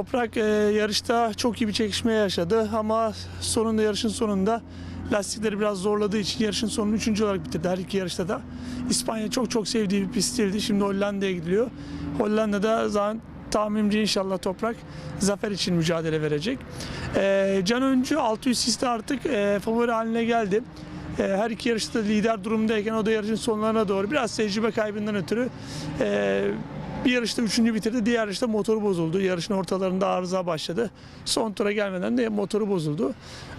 Toprak e, yarışta çok iyi bir çekişme yaşadı ama sonunda yarışın sonunda lastikleri biraz zorladığı için yarışın sonunu üçüncü olarak bitirdi her iki yarışta da. İspanya çok çok sevdiği bir pist değildi. Şimdi Hollanda'ya gidiliyor. Hollanda'da zaten tahminimce inşallah Toprak zafer için mücadele verecek. E, Can Öncü 600 siste artık e, favori haline geldi. E, her iki yarışta lider durumdayken o da yarışın sonlarına doğru biraz tecrübe kaybından ötürü e, bir yarışta üçüncü bitirdi. Diğer yarışta motoru bozuldu. Yarışın ortalarında arıza başladı. Son tura gelmeden de motoru bozuldu.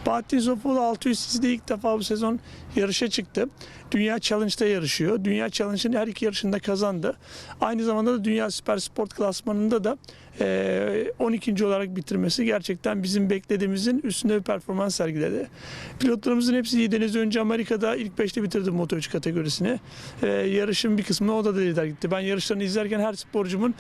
Bahattin Sofoğlu 600 cc'de ilk defa bu sezon yarışa çıktı. Dünya Challenge'da yarışıyor. Dünya Challenge'ın her iki yarışında kazandı. Aynı zamanda da Dünya Süper Sport klasmanında da e, 12. olarak bitirmesi gerçekten bizim beklediğimizin üstünde bir performans sergiledi. Pilotlarımızın hepsi iyi. Deniz önce Amerika'da ilk 5'te bitirdi Moto3 kategorisini. Yarışın bir kısmını o da lider gitti. Ben yarışlarını izlerken her sporcumun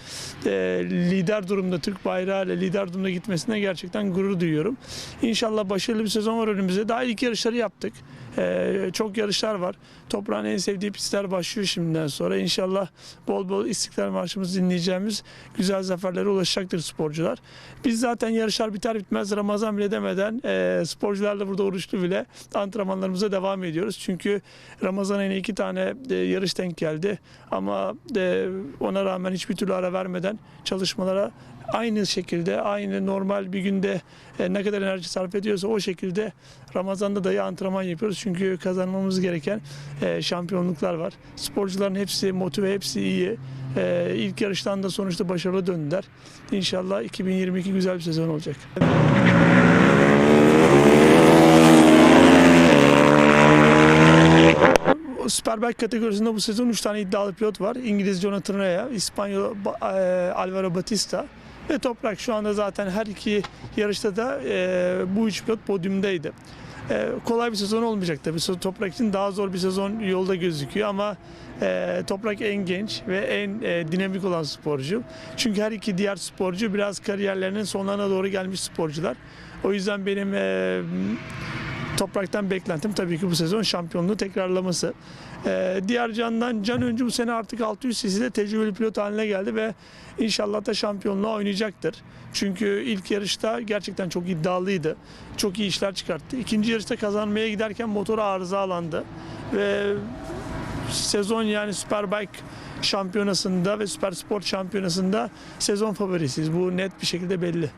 e, lider durumda, Türk bayrağıyla lider durumda gitmesine gerçekten gurur duyuyorum. İnşallah başarılı bir sezon var önümüzde. Daha ilk yarışları yaptık. E, çok yarışlar var. Toprağın en sevdiği pistler başlıyor şimdiden sonra. İnşallah bol bol İstiklal Marşımızı dinleyeceğimiz güzel zaferlere ulaşacaktır sporcular. Biz zaten yarışlar biter bitmez Ramazan bile demeden e, sporcularla burada oruçlu bile antrenmanlarımıza devam ediyoruz. Çünkü Ramazan ayına iki tane e, yarış denk geldi. Ama e, ona rağmen hiçbir türlü ara vermeden çalışmalara aynı şekilde aynı normal bir günde e, ne kadar enerji sarf ediyorsa o şekilde Ramazan'da dahi antrenman yapıyoruz. Çünkü kazanmamız gereken e, şampiyonluklar var. Sporcuların hepsi motive, hepsi iyi. E, ilk yarıştan da sonuçta başarılı döndüler. İnşallah 2022 güzel bir sezon olacak. Superbike kategorisinde bu sezon 3 tane iddialı pilot var. İngiliz Jonathan Rea, İspanyol e, Alvaro Batista ve Toprak. Şu anda zaten her iki yarışta da e, bu üç pilot podyumdaydı. E, kolay bir sezon olmayacak tabii. Toprak için daha zor bir sezon yolda gözüküyor ama Toprak en genç ve en dinamik olan sporcu. Çünkü her iki diğer sporcu biraz kariyerlerinin sonlarına doğru gelmiş sporcular. O yüzden benim Toprak'tan beklentim tabii ki bu sezon şampiyonluğu tekrarlaması. Ee, diğer candan Can Öncü bu sene artık 600 cc'de tecrübeli pilot haline geldi ve inşallah da şampiyonluğa oynayacaktır. Çünkü ilk yarışta gerçekten çok iddialıydı. Çok iyi işler çıkarttı. İkinci yarışta kazanmaya giderken motoru arızalandı ve sezon yani Superbike şampiyonasında ve Süper Sport şampiyonasında sezon favorisiyiz. Bu net bir şekilde belli.